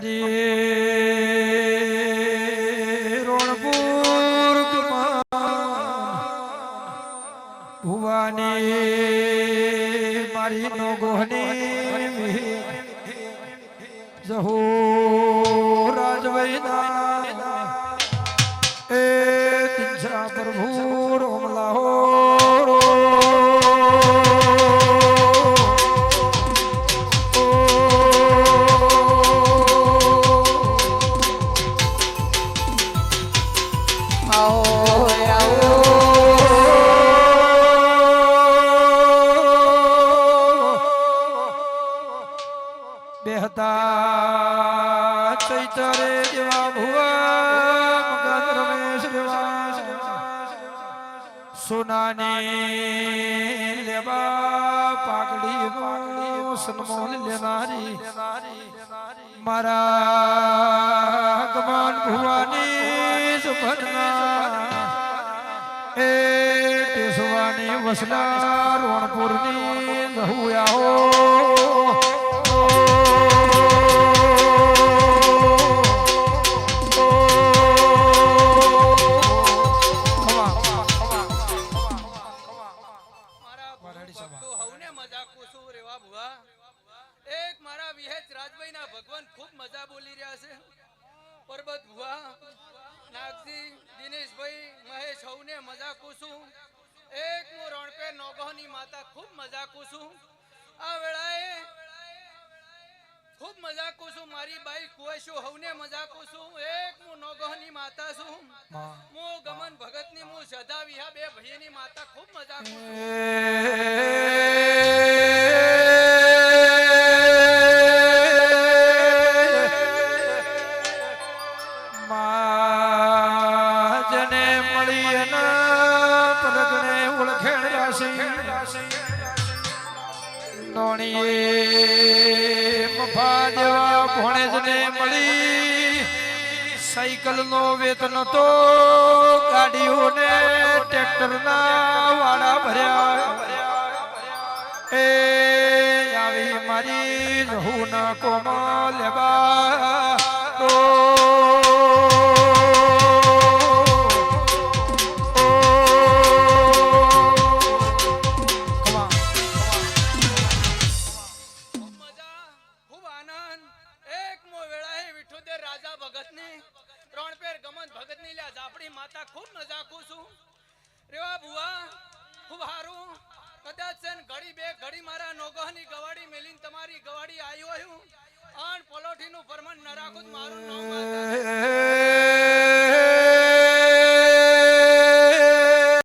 મારી રોણપુર ભુવાની મારી નો ગોહની બેહતા ચૈતરે દેવા ભુવા મગન રમેશ દેવા સોનાની લેવા પાકડી પાકડી સન્મોલ લેનારી મારા ગમાન ભુવાની સુભના એ ટેસવાની વસલા રોણપુરની રહુયા ભક્તો હવને મજા રેવા ભુવા. એક મારા વિહેચ રાજભાઈના ભગવાન ખૂબ મજા બોલી રહ્યા છે. પરબત ભુવા નાગજી દિનેશભાઈ મહેશ હવને મજા કુસુ એક હું રણપે નોગોની માતા ખૂબ મજા કુસુ આ વેળાએ ખૂબ મજા કુસુ મારી બાઈ કુવેશુ હવને મજા કુસુ એક હું નોગોની માતા છું. હું. ગમન ભગતની હું સદા વિહા બે ભાઈની માતા ખૂબ મજા કુસુ જને મળી એના પરગણે ઓળખેણ રાશી. નોણીએ મફા દેવા ભોણેજને મળી. સાયકલ નો વેતન તો ગાડીઓને ટ્રેક્ટર ના વાડા ભર્યા. એ આવી મારી રહુ ન કોમા લેવા. વેળાએ રાજા ભગત ભગતની, ત્રણ પેર ગમન ભગતની લ્યા ઝાપડી માતા ખૂબ મજા છું. રેવા બુઆ ખૂબ હારું. કદાચ છે ઘડી બે, ઘડી મારા નોગહની ગવાડી મેલીને તમારી ગવાડી આવ્યો હું અન પલોઠીનું પરમણ ન રાખું મારું નામ